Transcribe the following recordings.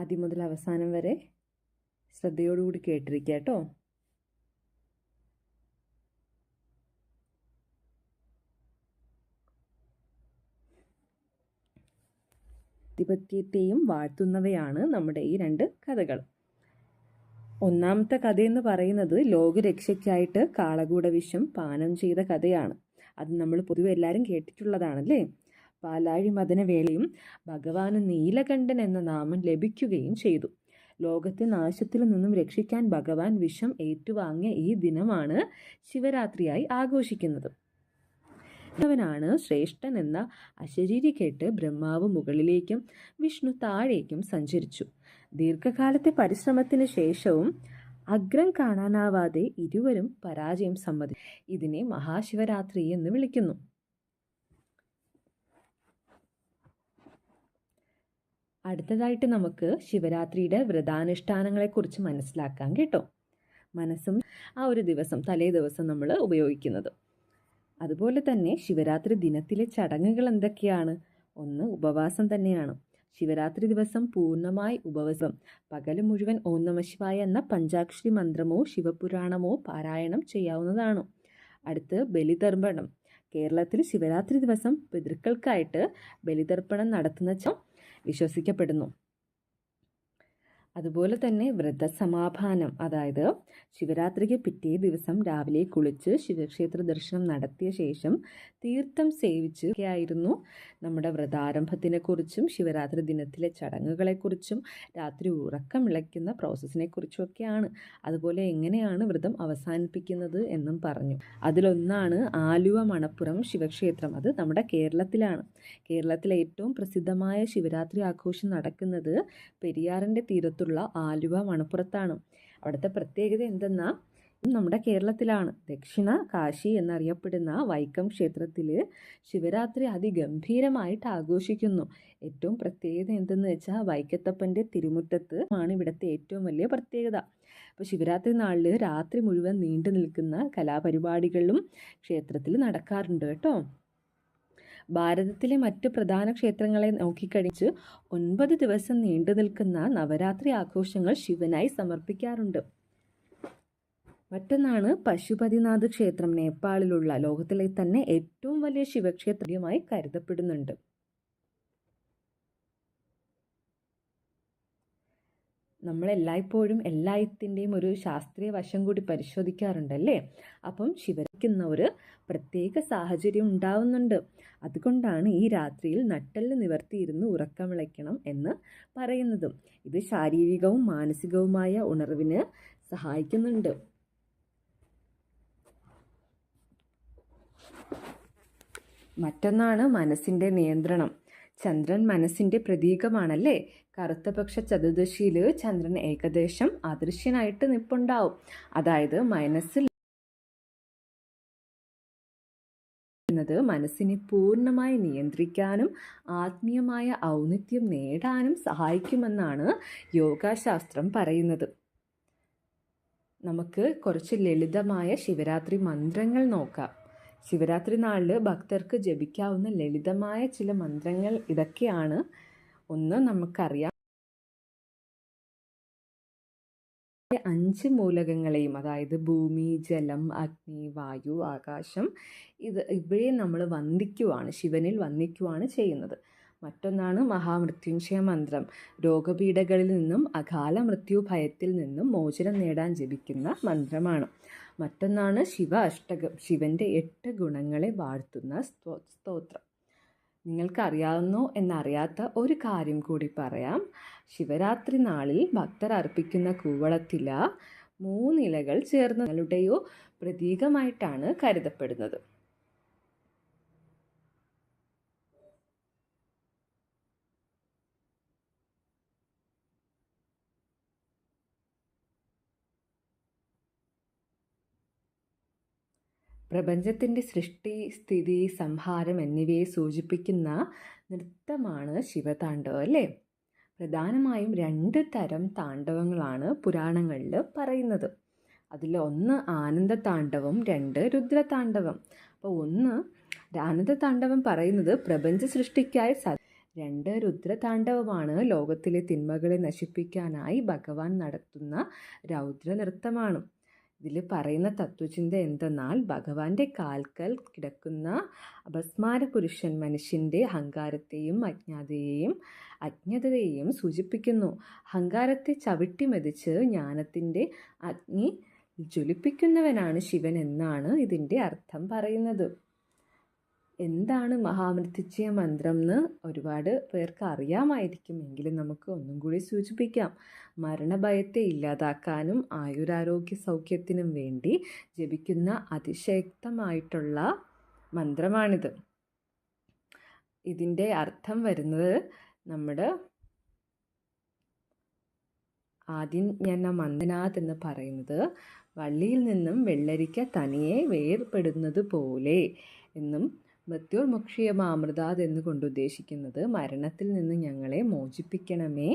ആദ്യം മുതൽ അവസാനം വരെ ശ്രദ്ധയോടുകൂടി കേട്ടിരിക്കുക കേട്ടോ. ആധിപത്യത്തെയും വാഴ്ത്തുന്നവയാണ് നമ്മുടെ ഈ രണ്ട് കഥകൾ. ഒന്നാമത്തെ കഥയെന്ന് പറയുന്നത് ലോകരക്ഷയ്ക്കായിട്ട് കാളകൂട വിഷം പാനം ചെയ്ത കഥയാണ്. അത് നമ്മൾ പൊതുവെ എല്ലാവരും കേട്ടിട്ടുള്ളതാണല്ലേ? പാലാഴി മദനവേളയും ഭഗവാന് നീലകണ്ഠൻ എന്ന നാമം ലഭിക്കുകയും ചെയ്തു. ലോകത്തെ നാശത്തിൽ നിന്നും രക്ഷിക്കാൻ ഭഗവാൻ വിഷം ഏറ്റുവാങ്ങിയ ഈ ദിനമാണ് ശിവരാത്രിയായി ആഘോഷിക്കുന്നത്. അവനാണ് ശ്രേഷ്ഠൻ എന്ന അശരീരി കേട്ട് ബ്രഹ്മാവ് മുകളിലേക്കും വിഷ്ണു താഴേക്കും സഞ്ചരിച്ചു. ദീർഘകാലത്തെ പരിശ്രമത്തിന് ശേഷവും അഗ്രം കാണാനാവാതെ ഇരുവരും പരാജയം സമ്മതി ഇതിനെ മഹാശിവരാത്രി എന്ന് വിളിക്കുന്നു. അടുത്തതായിട്ട് നമുക്ക് ശിവരാത്രിയുടെ വ്രതാനുഷ്ഠാനങ്ങളെക്കുറിച്ച് മനസ്സിലാക്കാം കേട്ടോ. മനസ്സും ആ ഒരു ദിവസം തലേ ദിവസം നമ്മൾ ഉപയോഗിക്കുന്നത്. അതുപോലെ തന്നെ ശിവരാത്രി ദിനത്തിലെ ചടങ്ങുകൾ എന്തൊക്കെയാണ്? ഒന്ന് ഉപവാസം തന്നെയാണ്. ശിവരാത്രി ദിവസം പൂർണമായി ഉപവാസം. പകൽ മുഴുവൻ ഓം നമ ശിവായ എന്ന പഞ്ചാക്ഷരി മന്ത്രമോ ശിവപുരാണമോ പാരായണം ചെയ്യാവുന്നതാണ്. അടുത്ത് ബലിതർപ്പണം. കേരളത്തിൽ ശിവരാത്രി ദിവസം പിതൃക്കൾക്കായിട്ട് ബലിതർപ്പണം നടത്തുന്ന വിശ്വസിക്കപ്പെടുന്നു അതുപോലെ തന്നെ വ്രതസമാധാനം. അതായത് ശിവരാത്രിക്ക് പിറ്റേ ദിവസം രാവിലെ കുളിച്ച് ശിവക്ഷേത്ര ദർശനം നടത്തിയ ശേഷം തീർത്ഥം സേവിച്ച് ആയിരുന്നു നമ്മുടെ വ്രതാരംഭത്തിനെക്കുറിച്ചും ശിവരാത്രി ദിനത്തിലെ ചടങ്ങുകളെക്കുറിച്ചും രാത്രി ഉറക്കം ഇളയ്ക്കുന്ന പ്രോസസ്സിനെ കുറിച്ചുമൊക്കെയാണ് അതുപോലെ എങ്ങനെയാണ് വ്രതം അവസാനിപ്പിക്കുന്നത് എന്നും പറഞ്ഞു. അതിലൊന്നാണ് ആലുവ മണപ്പുറം ശിവക്ഷേത്രം. അത് നമ്മുടെ കേരളത്തിലാണ്. കേരളത്തിലെ ഏറ്റവും പ്രസിദ്ധമായ ശിവരാത്രി ആഘോഷം നടക്കുന്നത് പെരിയാറിന്റെ തീരത്തുള്ള ആലുവ മണപ്പുറത്താണ്. അവിടുത്തെ പ്രത്യേകത എന്തെന്നാൽ നമ്മുടെ കേരളത്തിലാണ്. ദക്ഷിണ കാശി എന്നറിയപ്പെടുന്ന വൈക്കം ക്ഷേത്രത്തിൽ ശിവരാത്രി അതിഗംഭീരമായിട്ട് ആഘോഷിക്കുന്നു. ഏറ്റവും പ്രത്യേകത എന്തെന്ന് വെച്ചാൽ വൈക്കത്തപ്പന്റെ തിരുമുറ്റത്ത് ആണ് ഇവിടുത്തെ ഏറ്റവും വലിയ പ്രത്യേകത. അപ്പോൾ ശിവരാത്രി നാളിൽ രാത്രി മുഴുവൻ നീണ്ടു നിൽക്കുന്ന കലാപരിപാടികളും ക്ഷേത്രത്തിൽ നടക്കാറുണ്ട് കേട്ടോ. ഭാരതത്തിലെ മറ്റ് പ്രധാന ക്ഷേത്രങ്ങളെ നോക്കിക്കഴിച്ച് ഒൻപത് ദിവസം നീണ്ടു നിൽക്കുന്ന നവരാത്രി ആഘോഷങ്ങൾ ശിവനായി സമർപ്പിക്കാറുണ്ട്. മറ്റൊന്നാണ് പശുപതിനാഥ് ക്ഷേത്രം നേപ്പാളിലുള്ള ലോകത്തിലെ തന്നെ ഏറ്റവും വലിയ ശിവക്ഷേത്രമായി കരുതപ്പെടുന്നുണ്ട്. നമ്മൾ എല്ലായ്പ്പോഴും എല്ലാത്തിന്റെയും ഒരു ശാസ്ത്രീയ വശം കൂടി പരിശോധിക്കാറുണ്ടല്ലേ? അപ്പം ശിവരിക്കുന്ന ഒരു പ്രത്യേക സാഹചര്യം ഉണ്ടാവുന്നുണ്ട്. അതുകൊണ്ടാണ് ഈ രാത്രിയിൽ നട്ടെല്ല് നിവർത്തിയിരുന്ന് ഉറക്കമിളയ്ക്കണം എന്ന് പറയുന്നതും. ഇത് ശാരീരികവും മാനസികവുമായ ഉണർവിന് സഹായിക്കുന്നുണ്ട്. മറ്റൊന്നാണ് മനസ്സിന്റെ നിയന്ത്രണം. ചന്ദ്രൻ മനസ്സിന്റെ പ്രതീകമാണല്ലേ? കറുത്തപക്ഷ ചതുർദശിയിൽ ചന്ദ്രൻ ഏകദേശം അദൃശ്യനായിട്ട് നിപ്പുണ്ടാവും. അതായത് മനസ്സിൽ എന്നത് മനസ്സിനെ പൂർണമായി നിയന്ത്രിക്കാനും ആത്മീയമായ ഔന്നിത്യം നേടാനും സഹായിക്കുമെന്നാണ് യോഗാശാസ്ത്രം പറയുന്നത്. നമുക്ക് കുറച്ച് ലളിതമായ ശിവരാത്രി മന്ത്രങ്ങൾ നോക്കാം. ശിവരാത്രി നാളിൽ ഭക്തർക്ക് ജപിക്കാവുന്ന ലളിതമായ ചില മന്ത്രങ്ങൾ ഇതൊക്കെയാണ്. ഒന്ന് നമുക്കറിയാം. അഞ്ച് മൂലകങ്ങളെയും അതായത് ഭൂമി ജലം അഗ്നി വായു ആകാശം ഇത് ഇവയെ നമ്മൾ വന്ദിക്കുവാണ് ശിവനിൽ വന്ദിക്കുവാണ് ചെയ്യുന്നത്. മറ്റൊന്നാണ് മഹാമൃത്യുഞ്ജയ മന്ത്രം. രോഗപീഠകളിൽ നിന്നും അകാല മൃത്യു ഭയത്തിൽ നിന്നും മോചനം നേടാൻ ജപിക്കുന്ന മന്ത്രമാണ്. മറ്റൊന്നാണ് ശിവ അഷ്ടകം. ശിവന്റെ എട്ട് ഗുണങ്ങളെ വാഴ്ത്തുന്ന സ്തോത്രം. നിങ്ങൾക്കറിയാവുന്നോ എന്നറിയാത്ത ഒരു കാര്യം കൂടി പറയാം. ശിവരാത്രി നാളിൽ ഭക്തർ അർപ്പിക്കുന്ന കൂവളത്തില മൂന്നിലകൾ ചേർന്നങ്ങളുടെയോ പ്രതീകമായിട്ടാണ് കരുതപ്പെടുന്നത്. പ്രപഞ്ചത്തിന്റെ സൃഷ്ടി സ്ഥിതി സംഹാരം എന്നിവയെ സൂചിപ്പിക്കുന്ന നൃത്തമാണ് ശിവതാണ്ഡവം അല്ലേ? പ്രധാനമായും രണ്ട് തരം താണ്ഡവങ്ങളാണ് പുരാണങ്ങളിൽ പറയുന്നത്. അതിൽ ഒന്ന് ആനന്ദ താണ്ഡവം രണ്ട് രുദ്രതാണ്ഡവം. അപ്പോൾ ഒന്ന് ആനന്ദ താണ്ഡവം പറയുന്നത് പ്രപഞ്ച സൃഷ്ടിക്കായി സ രണ്ട് രുദ്രതാണ്ഡവമാണ് ലോകത്തിലെ തിന്മകളെ നശിപ്പിക്കാനായി ഭഗവാൻ നടത്തുന്ന രൗദ്ര നൃത്തമാണ് ഇതിൽ പറയുന്ന തത്വചിന്ത എന്തെന്നാൽ ഭഗവാന്റെ കാൽക്കൽ കിടക്കുന്ന അപസ്മാര പുരുഷൻ മനുഷ്യന്റെ അഹങ്കാരത്തെയും അജ്ഞാതയെയും അജ്ഞതയെയും സൂചിപ്പിക്കുന്നു. അഹങ്കാരത്തെ ചവിട്ടി മെതിച്ച് ജ്ഞാനത്തിന്റെ അഗ്നി ജ്വലിപ്പിക്കുന്നവനാണ് ശിവൻ എന്നാണ് ഇതിന്റെ അർത്ഥം പറയുന്നത്. എന്താണ് മഹാമൃത്യുജയ മന്ത്രം എന്ന് ഒരുപാട് പേർക്ക് അറിയാമായിരിക്കും. എങ്കിലും നമുക്ക് ഒന്നും കൂടി സൂചിപ്പിക്കാം. മരണഭയത്തെ ഇല്ലാതാക്കാനും ആയുരാരോഗ്യ സൗഖ്യത്തിനും വേണ്ടി ജപിക്കുന്ന അതിശക്തമായിട്ടുള്ള മന്ത്രമാണിത്. ഇതിന്റെ അർത്ഥം വരുന്നത് നമ്മുടെ ആദ്യം ഞാൻ ആ മന്ദനാഥ് എന്ന് പറയുന്നത് വള്ളിയിൽ നിന്നും വെള്ളരിക്ക തനിയെ വേർപെടുന്നത് പോലെ എന്നും മൃത്യുർമുക്ഷിയമാമൃതാത് എന്നുകൊണ്ട് ഉദ്ദേശിക്കുന്നത് മരണത്തിൽ നിന്ന് ഞങ്ങളെ മോചിപ്പിക്കണമേ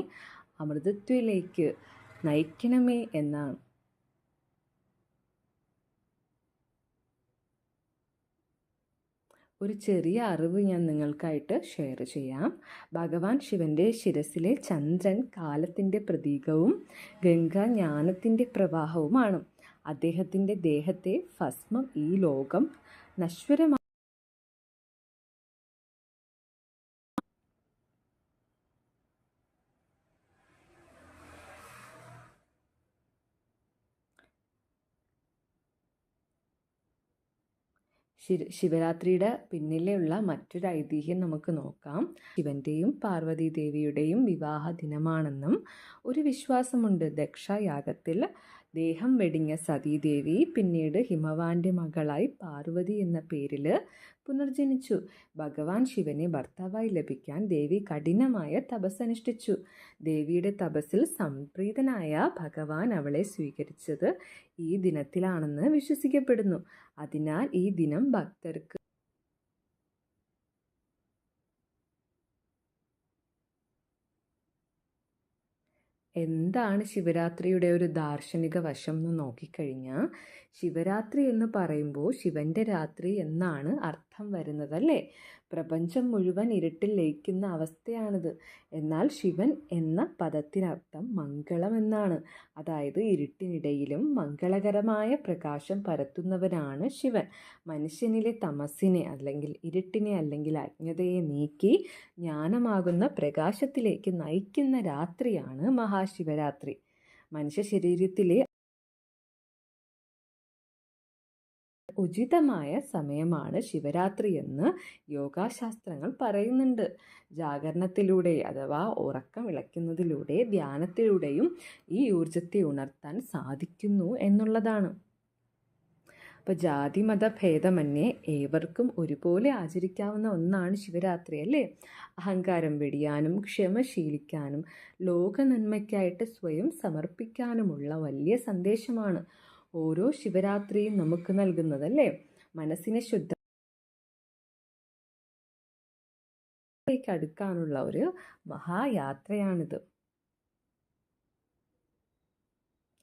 അമൃതത്വയിലേക്ക് നയിക്കണമേ എന്നാണ്. ഒരു ചെറിയ അറിവ് ഞാൻ നിങ്ങൾക്കായിട്ട് ഷെയർ ചെയ്യാം. ഭഗവാൻ ശിവന്റെ ശിരസിലെ ചന്ദ്രൻ കാലത്തിന്റെ പ്രതീകവും ഗംഗ ജ്ഞാനത്തിന്റെ പ്രവാഹവുമാണ്. അദ്ദേഹത്തിന്റെ ദേഹത്തെ ഭസ്മം ഈ ലോകം നശ്വരമാണ് ശിവരാത്രിയുടെ പിന്നിലെയുള്ള മറ്റൊരു ഐതിഹ്യം നമുക്ക് നോക്കാം. ശിവന്റെയും പാർവതി ദേവിയുടെയും വിവാഹ ദിനമാണെന്നും ഒരു വിശ്വാസമുണ്ട് ദക്ഷയാഗത്തിൽ. ദേഹം വെടിഞ്ഞ സതീദേവി പിന്നീട് ഹിമവാന്റെ മകളായി പാർവതി എന്ന പേരിൽ പുനർജനിച്ചു. ഭഗവാൻ ശിവനെ ഭർത്താവായി ലഭിക്കാൻ ദേവി കഠിനമായ തപസ്സനുഷ്ഠിച്ചു ദേവിയുടെ തപസ്സിൽ സംപ്രീതനായ ഭഗവാൻ അവളെ സ്വീകരിച്ചത് ഈ ദിനത്തിലാണെന്ന് വിശ്വസിക്കപ്പെടുന്നു. അതിനാൽ ഈ ദിനം ഭക്തർക്ക് എന്താണ് ശിവരാത്രിയുടെ ഒരു ദാർശനിക വശം എന്ന് നോക്കിക്കഴിഞ്ഞാൽ ശിവരാത്രി എന്ന് പറയുമ്പോൾ ശിവന്റെ രാത്രി എന്നാണ് അർത്ഥം വരുന്നത് അല്ലേ? പ്രപഞ്ചം മുഴുവൻ ഇരുട്ടിൽ ലയിക്കുന്ന അവസ്ഥയാണിത്. എന്നാൽ ശിവൻ എന്ന പദത്തിനർത്ഥം മംഗളം എന്നാണ് അതായത് ഇരുട്ടിനിടയിലും മംഗളകരമായ പ്രകാശം പരത്തുന്നവനാണ് ശിവൻ. മനുഷ്യനിലെ തമസിനെ അല്ലെങ്കിൽ ഇരുട്ടിനെ അല്ലെങ്കിൽ അജ്ഞതയെ നീക്കി ജ്ഞാനമാകുന്ന പ്രകാശത്തിലേക്ക് നയിക്കുന്ന രാത്രിയാണ് മഹാശിവരാത്രി. മനുഷ്യ ശരീരത്തിലെ ഉചിതമായ സമയമാണ് ശിവരാത്രി എന്ന് യോഗാശാസ്ത്രങ്ങൾ പറയുന്നുണ്ട്. ജാഗരണത്തിലൂടെ അഥവാ ഉറക്കം ഇളയ്ക്കുന്നതിലൂടെ ധ്യാനത്തിലൂടെയും ഈ ഊർജത്തെ ഉണർത്താൻ സാധിക്കുന്നു എന്നുള്ളതാണ്. അപ്പോൾ ജാതി മത ഭേദമന്യേ ഏവർക്കും ഒരുപോലെ ആചരിക്കാവുന്ന ഒന്നാണ് ശിവരാത്രി അല്ലേ? അഹങ്കാരം വെടിയാനും ക്ഷമ ശീലിക്കാനും ലോക നന്മയ്ക്കായിട്ട് സ്വയം സമർപ്പിക്കാനുമുള്ള വലിയ സന്ദേശമാണ്. ഓരോ ശിവരാത്രിയും നമുക്ക് നൽകുന്നതല്ലേ? മനസ്സിനെ ശുദ്ധ അടുക്കാനുള്ള ഒരു മഹായാത്രയാണിത്.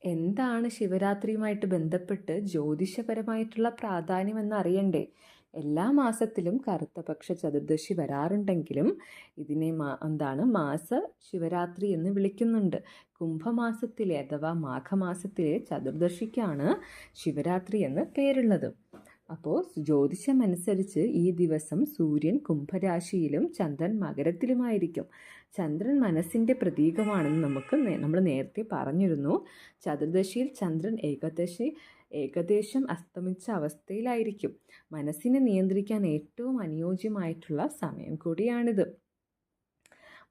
എന്താണ് ശിവരാത്രിയുമായിട്ട് ബന്ധപ്പെട്ട് ജ്യോതിഷപരമായിട്ടുള്ള പ്രാധാന്യം എന്ന് അറിയണ്ടേ എല്ലാ മാസത്തിലും കറുത്തപക്ഷ ചതുർദശി വരാറുണ്ടെങ്കിലും ഇതിനെ മാ എന്താണ് മാസ ശിവരാത്രി എന്ന് വിളിക്കുന്നുണ്ട്. കുംഭമാസത്തിലെ അഥവാ മാഘമാസത്തിലെ ചതുർദശിക്കാണ് ശിവരാത്രി എന്ന് പേരുള്ളത്. അപ്പോൾ ജ്യോതിഷമനുസരിച്ച് ഈ ദിവസം സൂര്യൻ കുംഭരാശിയിലും ചന്ദ്രൻ മകരത്തിലുമായിരിക്കും. ചന്ദ്രൻ മനസ്സിന്റെ പ്രതീകമാണെന്ന് നമുക്ക് നമ്മൾ നേരത്തെ പറഞ്ഞിരുന്നു. ചതുർദശിയിൽ ചന്ദ്രൻ ഏകദശി ഏകദേശം അസ്തമിച്ച അവസ്ഥയിലായിരിക്കും. മനസ്സിനെ നിയന്ത്രിക്കാൻ ഏറ്റവും അനുയോജ്യമായിട്ടുള്ള സമയം കൂടിയാണിത്.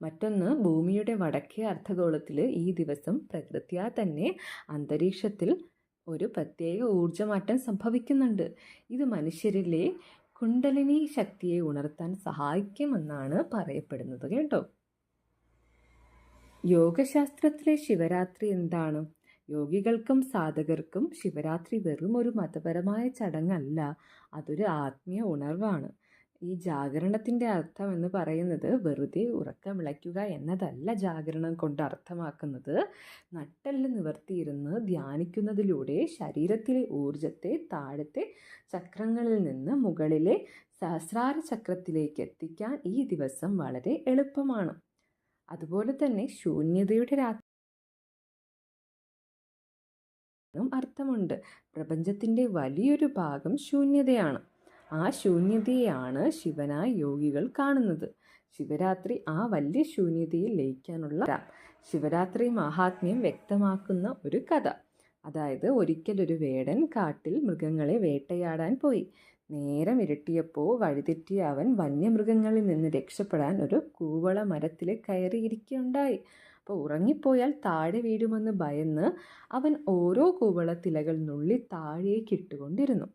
മറ്റൊന്ന് ഭൂമിയുടെ വടക്കേ അർദ്ധഗോളത്തിൽ ഈ ദിവസം പ്രകൃത്യാ തന്നെ അന്തരീക്ഷത്തിൽ ഒരു പ്രത്യേക ഊർജമാറ്റം സംഭവിക്കുന്നുണ്ട്. ഇത് മനുഷ്യരിലെ കുണ്ടലിനി ശക്തിയെ ഉണർത്താൻ സഹായിക്കുമെന്നാണ് പറയപ്പെടുന്നത് കേട്ടോ. യോഗശാസ്ത്രത്തിലെ ശിവരാത്രി എന്താണ്? യോഗികൾക്കും സാധകർക്കും ശിവരാത്രി വെറും ഒരു മതപരമായ ചടങ്ങല്ല അതൊരു ആത്മീയ ഉണർവാണ്. ഈ ജാഗരണത്തിന്റെ അർത്ഥം എന്ന് പറയുന്നത് വെറുതെ ഉറക്കം വിളയ്ക്കുക എന്നതല്ല ജാഗരണം കൊണ്ട് അർത്ഥമാക്കുന്നത്. നട്ടെല്ല് നിവർത്തിയിരുന്ന് ധ്യാനിക്കുന്നതിലൂടെ ശരീരത്തിലെ ഊർജത്തെ താഴത്തെ ചക്രങ്ങളിൽ നിന്ന് മുകളിലെ സഹസ്രാര ചക്രത്തിലേക്ക് എത്തിക്കാൻ ഈ ദിവസം വളരെ എളുപ്പമാണ്. അതുപോലെ തന്നെ ശൂന്യതയുടെ രാത്രി അർത്ഥമുണ്ട്. പ്രപഞ്ചത്തിന്റെ വലിയൊരു ഭാഗം ശൂന്യതയാണ്. ആ ശൂന്യതയാണ് ശിവനായ യോഗികൾ കാണുന്നത്. ശിവരാത്രി ആ വലിയ ശൂന്യതയിൽ ലയിക്കാനുള്ള ശിവരാത്രി മഹാത്മ്യം വ്യക്തമാക്കുന്ന ഒരു കഥ. അതായത് ഒരിക്കലൊരു വേടൻ കാട്ടിൽ മൃഗങ്ങളെ വേട്ടയാടാൻ പോയി. നേരം ഇരട്ടിയപ്പോൾ വഴിതെറ്റിയ അവൻ വന്യമൃഗങ്ങളിൽ നിന്ന് രക്ഷപ്പെടാൻ ഒരു കൂവള മരത്തിൽ കയറിയിരിക്കുകയുണ്ടായി. അപ്പോൾ ഉറങ്ങിപ്പോയാൽ താഴെ വീഴുമെന്ന് ഭയന്ന് അവൻ ഓരോ കൂവളത്തിലകൾ നുള്ളി താഴേക്ക് ഇട്ടുകൊണ്ടിരുന്നു.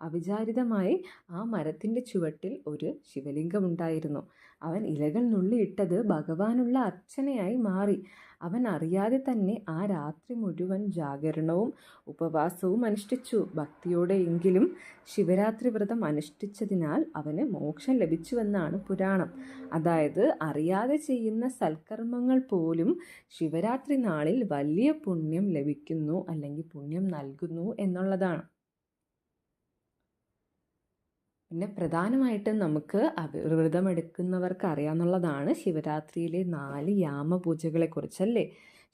അവിചാരിതമായി ആ മരത്തിന്റെ ചുവട്ടിൽ ഒരു ശിവലിംഗമുണ്ടായിരുന്നു അവൻ ഇലകൾ നുള്ളിയിട്ടത് ഭഗവാനുള്ള അർച്ചനയായി മാറി. അവൻ അറിയാതെ തന്നെ ആ രാത്രി മുഴുവൻ ജാഗരണവും ഉപവാസവും അനുഷ്ഠിച്ചു. ഭക്തിയോടെയെങ്കിലും ശിവരാത്രി വ്രതം അനുഷ്ഠിച്ചതിനാൽ അവന് മോക്ഷം ലഭിച്ചുവെന്നാണ് പുരാണം. അതായത് അറിയാതെ ചെയ്യുന്ന സൽക്കർമ്മങ്ങൾ പോലും ശിവരാത്രി നാളിൽ വലിയ പുണ്യം ലഭിക്കുന്നു അല്ലെങ്കിൽ പുണ്യം നൽകുന്നു എന്നുള്ളതാണ്. പിന്നെ പ്രധാനമായിട്ടും നമുക്ക് വ്രതമെടുക്കുന്നവർക്ക് അറിയാവുന്നതാണ് ശിവരാത്രിയിലെ നാല് യാമ യാമപൂജകളെക്കുറിച്ചല്ലേ?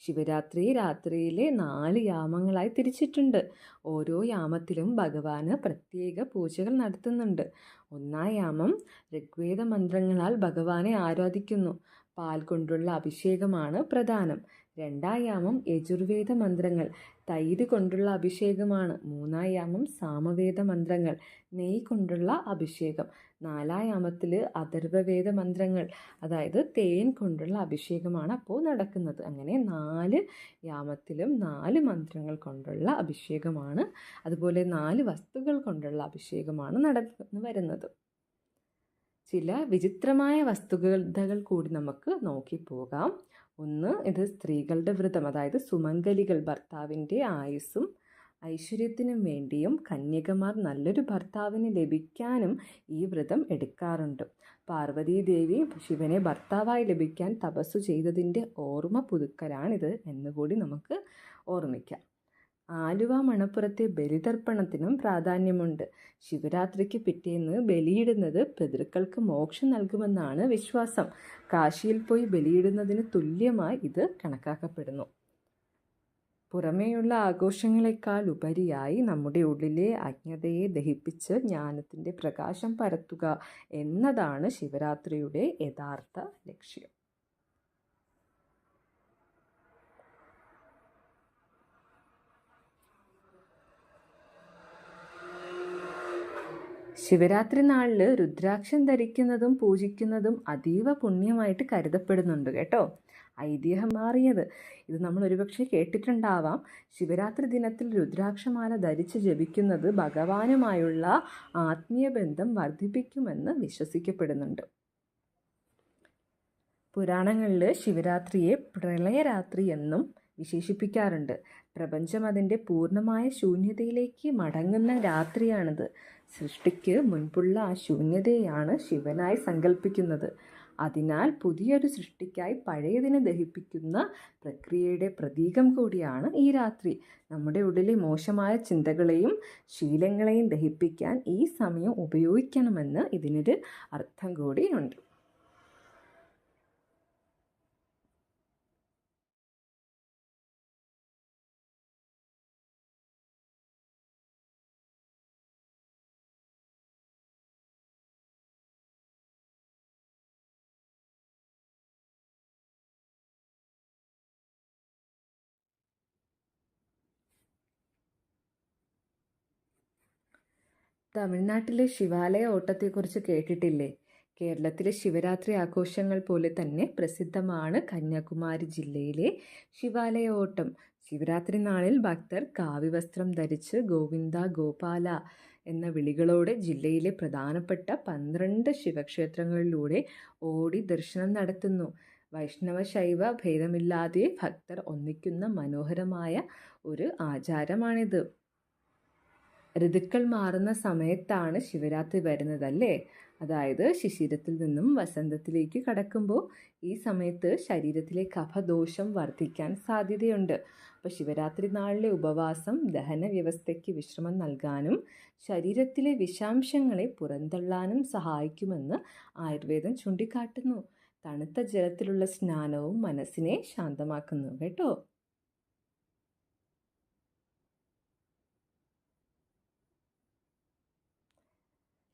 ശിവരാത്രി രാത്രിയിലെ നാല് യാമങ്ങളായി തിരിച്ചിട്ടുണ്ട്. ഓരോ യാമത്തിലും ഭഗവാന് പ്രത്യേക പൂജകൾ നടത്തുന്നുണ്ട്. ഒന്നാം യാമം ഋഗ്വേദ മന്ത്രങ്ങളാൽ ഭഗവാനെ ആരാധിക്കുന്നു. പാൽ കൊണ്ടുള്ള അഭിഷേകമാണ് പ്രധാനം. രണ്ടാം യാമം യജുർവേദ മന്ത്രങ്ങൾ. തൈര് കൊണ്ടുള്ള അഭിഷേകമാണ്. മൂന്നായാമം സാമവേദ മന്ത്രങ്ങൾ. നെയ് കൊണ്ടുള്ള അഭിഷേകം. നാലായാമത്തിൽ അഥർവവേദ മന്ത്രങ്ങൾ. അതായത് തേൻ കൊണ്ടുള്ള അഭിഷേകമാണ് അപ്പോൾ നടക്കുന്നത്. അങ്ങനെ നാല് യാമത്തിലും നാല് മന്ത്രങ്ങൾ കൊണ്ടുള്ള അഭിഷേകമാണ്. അതുപോലെ നാല് വസ്തുക്കൾ കൊണ്ടുള്ള അഭിഷേകമാണ് നടന്നു വരുന്നത്. ചില വിചിത്രമായ വസ്തുതകൾ കൂടി നമുക്ക് നോക്കിപ്പോകാം ഒന്ന് ഇത് സ്ത്രീകളുടെ വ്രതം അതായത് സുമംഗലികൾ ഭർത്താവിന്റെ ആയുസ്സും ഐശ്വര്യത്തിനും വേണ്ടിയും കന്യകമാർ നല്ലൊരു ഭർത്താവിന് ലഭിക്കാനും ഈ വ്രതം എടുക്കാറുണ്ട്. പാർവതീദേവി ശിവനെ ഭർത്താവായി ലഭിക്കാൻ തപസ്സു ചെയ്തതിന്റെ ഓർമ്മ പുതുക്കലാണിത് എന്നുകൂടി നമുക്ക് ഓർമ്മിക്കാം. ആലുവ മണപ്പുറത്തെ ബലിതർപ്പണത്തിനും പ്രാധാന്യമുണ്ട്. ശിവരാത്രിക്ക് പിറ്റേന്ന് ബലിയിടുന്നത് പിതൃക്കൾക്ക് മോക്ഷം നൽകുമെന്നാണ് വിശ്വാസം. കാശിയിൽ പോയി ബലിയിടുന്നതിന് തുല്യമായി ഇത് കണക്കാക്കപ്പെടുന്നു. പുറമേയുള്ള ആഘോഷങ്ങളെക്കാൾ ഉപരിയായി നമ്മുടെ ഉള്ളിലെ അജ്ഞതയെ ദഹിപ്പിച്ച് ജ്ഞാനത്തിന്റെ പ്രകാശം പരത്തുക എന്നതാണ് ശിവരാത്രിയുടെ യഥാർത്ഥ ലക്ഷ്യം. ശിവരാത്രി നാളിൽ രുദ്രാക്ഷം ധരിക്കുന്നതും പൂജിക്കുന്നതും അതീവ പുണ്യമായിട്ട് കരുതപ്പെടുന്നുണ്ട് കേട്ടോ. ഐതിഹ്യം മാറിയത്. ഇത് നമ്മൾ ഒരുപക്ഷെ കേട്ടിട്ടുണ്ടാവാം. ശിവരാത്രി ദിനത്തിൽ രുദ്രാക്ഷമാല ധരിച്ച് ജപിക്കുന്നത് ഭഗവാനുമായുള്ള ആത്മീയ ബന്ധം വർദ്ധിപ്പിക്കുമെന്ന് വിശ്വസിക്കപ്പെടുന്നുണ്ട്. പുരാണങ്ങളിൽ ശിവരാത്രിയെ പ്രളയരാത്രി എന്നും വിശേഷിപ്പിക്കാറുണ്ട്. പ്രപഞ്ചം അതിന്റെ പൂർണമായ ശൂന്യതയിലേക്ക് മടങ്ങുന്ന രാത്രിയാണിത്. സൃഷ്ടിക്ക് മുൻപുള്ള ആ ശൂന്യതയാണ് ശിവനായി സങ്കല്പിക്കുന്നത് അതിനാൽ പുതിയൊരു സൃഷ്ടിക്കായി പഴയതിനെ ദഹിപ്പിക്കുന്ന പ്രക്രിയയുടെ പ്രതീകം കൂടിയാണ് ഈ രാത്രി. നമ്മുടെ ഉള്ളിലെ മോശമായ ചിന്തകളെയും ശീലങ്ങളെയും ദഹിപ്പിക്കാൻ ഈ സമയം ഉപയോഗിക്കണമെന്ന് ഇതിനൊരു അർത്ഥം കൂടിയുണ്ട്. തമിഴ്നാട്ടിലെ ശിവാലയ ഓട്ടത്തെക്കുറിച്ച് കേട്ടിട്ടില്ലേ? കേരളത്തിലെ ശിവരാത്രി ആഘോഷങ്ങൾ പോലെ തന്നെ പ്രസിദ്ധമാണ് കന്യാകുമാരി ജില്ലയിലെ ശിവാലയ ഓട്ടം ശിവരാത്രി നാളിൽ ഭക്തർ കാവ്യവസ്ത്രം ധരിച്ച് ഗോവിന്ദ ഗോപാല എന്ന വിളികളോടെ ജില്ലയിലെ പ്രധാനപ്പെട്ട പന്ത്രണ്ട് ശിവക്ഷേത്രങ്ങളിലൂടെ ഓടി ദർശനം നടത്തുന്നു. വൈഷ്ണവ ശൈവ ഭേദമില്ലാതെ ഭക്തർ ഒന്നിക്കുന്ന മനോഹരമായ ഒരു ആചാരമാണിത്. ഋതുക്കൾ മാറുന്ന സമയത്താണ് ശിവരാത്രി വരുന്നത് അല്ലേ അതായത് ശിശിരത്തിൽ നിന്നും വസന്തത്തിലേക്ക് കടക്കുമ്പോൾ ഈ സമയത്ത് ശരീരത്തിലെ കഫദോഷം വർദ്ധിക്കാൻ സാധ്യതയുണ്ട്. അപ്പോൾ ശിവരാത്രി നാളിലെ ഉപവാസം ദഹന വ്യവസ്ഥയ്ക്ക് വിശ്രമം നൽകാനും ശരീരത്തിലെ വിഷാംശങ്ങളെ പുറന്തള്ളാനും സഹായിക്കുമെന്ന് ആയുർവേദം ചൂണ്ടിക്കാട്ടുന്നു. തണുത്ത ജലത്തിലുള്ള സ്നാനവും മനസ്സിനെ ശാന്തമാക്കുന്നു കേട്ടോ?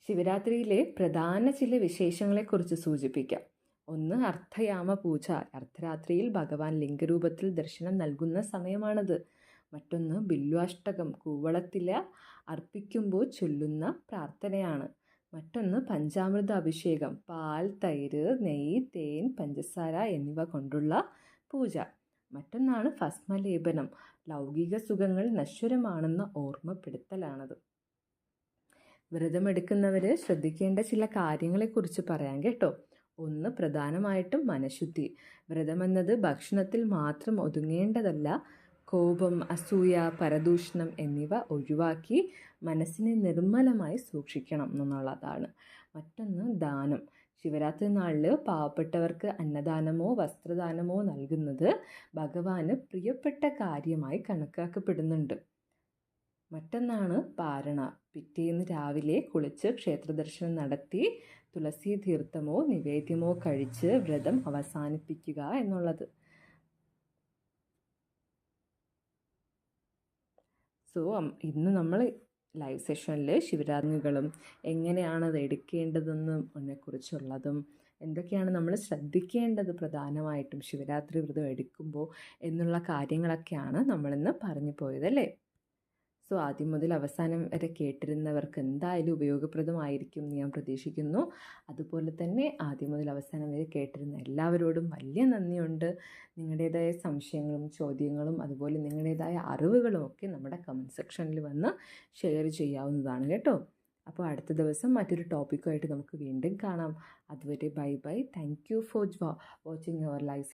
ശിവരാത്രിയിലെ പ്രധാന ചില വിശേഷങ്ങളെക്കുറിച്ച് സൂചിപ്പിക്കാം. ഒന്ന് അർത്ഥയാമ പൂജ. അർദ്ധരാത്രിയിൽ ഭഗവാൻ ലിംഗരൂപത്തിൽ ദർശനം നൽകുന്ന സമയമാണത്. മറ്റൊന്ന് ബില്വാഷ്ടകം. കൂവളത്തില അർപ്പിക്കുമ്പോൾ ചൊല്ലുന്ന പ്രാർത്ഥനയാണ്. മറ്റൊന്ന് പഞ്ചാമൃത അഭിഷേകം പാൽ തൈര് നെയ്യ് തേൻ പഞ്ചസാര എന്നിവ കൊണ്ടുള്ള പൂജ. മറ്റൊന്നാണ് ഭസ്മലേപനം. ലൗകിക സുഖങ്ങൾ നശ്വരമാണെന്ന ഓർമ്മപ്പെടുത്തലാണത്. വ്രതമെടുക്കുന്നവർ ശ്രദ്ധിക്കേണ്ട ചില കാര്യങ്ങളെക്കുറിച്ച് പറയാം കേട്ടോ. ഒന്ന് പ്രധാനമായിട്ടും മനഃശുദ്ധി. വ്രതമെന്നത് ഭക്ഷണത്തിൽ മാത്രം ഒതുങ്ങേണ്ടതല്ല. കോപം അസൂയ പരദൂഷണം എന്നിവ ഒഴിവാക്കി മനസ്സിനെ നിർമ്മലമായി സൂക്ഷിക്കണം എന്നുള്ളതാണ്. മറ്റൊന്ന് ദാനം. ശിവരാത്രി നാളിൽ പാവപ്പെട്ടവർക്ക് അന്നദാനമോ വസ്ത്രദാനമോ നൽകുന്നത് ഭഗവാന് പ്രിയപ്പെട്ട കാര്യമായി കണക്കാക്കപ്പെടുന്നുണ്ട്. മറ്റൊന്നാണ് പാരണ. പിറ്റേന്ന് രാവിലെ കുളിച്ച് ക്ഷേത്രദർശനം നടത്തി തുളസി തീർത്ഥമോ നിവേദ്യമോ കഴിച്ച് വ്രതം അവസാനിപ്പിക്കുക എന്നുള്ളത്. സോ ഇന്ന് നമ്മൾ ലൈവ് സെഷനിൽ ശിവരാത്രികളും എങ്ങനെയാണ് അത് എടുക്കേണ്ടതെന്നും അതിനെക്കുറിച്ചുള്ളതും എന്തൊക്കെയാണ് നമ്മൾ ശ്രദ്ധിക്കേണ്ടത് പ്രധാനമായിട്ടും ശിവരാത്രി വ്രതം എടുക്കുമ്പോൾ എന്നുള്ള കാര്യങ്ങളൊക്കെയാണ് നമ്മളിന്ന് പറഞ്ഞു പോയതല്ലേ സോ ആദ്യം മുതൽ അവസാനം വരെ കേട്ടിരുന്നവർക്ക് എന്തായാലും ഉപയോഗപ്രദമായിരിക്കും എന്ന് ഞാൻ പ്രതീക്ഷിക്കുന്നു. അതുപോലെ തന്നെ ആദ്യം മുതൽ അവസാനം വരെ കേട്ടിരുന്ന എല്ലാവരോടും വലിയ നന്ദിയുണ്ട്. നിങ്ങളുടേതായ സംശയങ്ങളും ചോദ്യങ്ങളും അതുപോലെ നിങ്ങളുടേതായ അറിവുകളും ഒക്കെ നമ്മുടെ കമന്റ് സെക്ഷനിൽ വന്ന് ഷെയർ ചെയ്യാവുന്നതാണ് കേട്ടോ. അപ്പോൾ അടുത്ത ദിവസം മറ്റൊരു ടോപ്പിക്കുമായിട്ട് നമുക്ക് വീണ്ടും കാണാം. അതുവരെ bye bye thank you for watching your life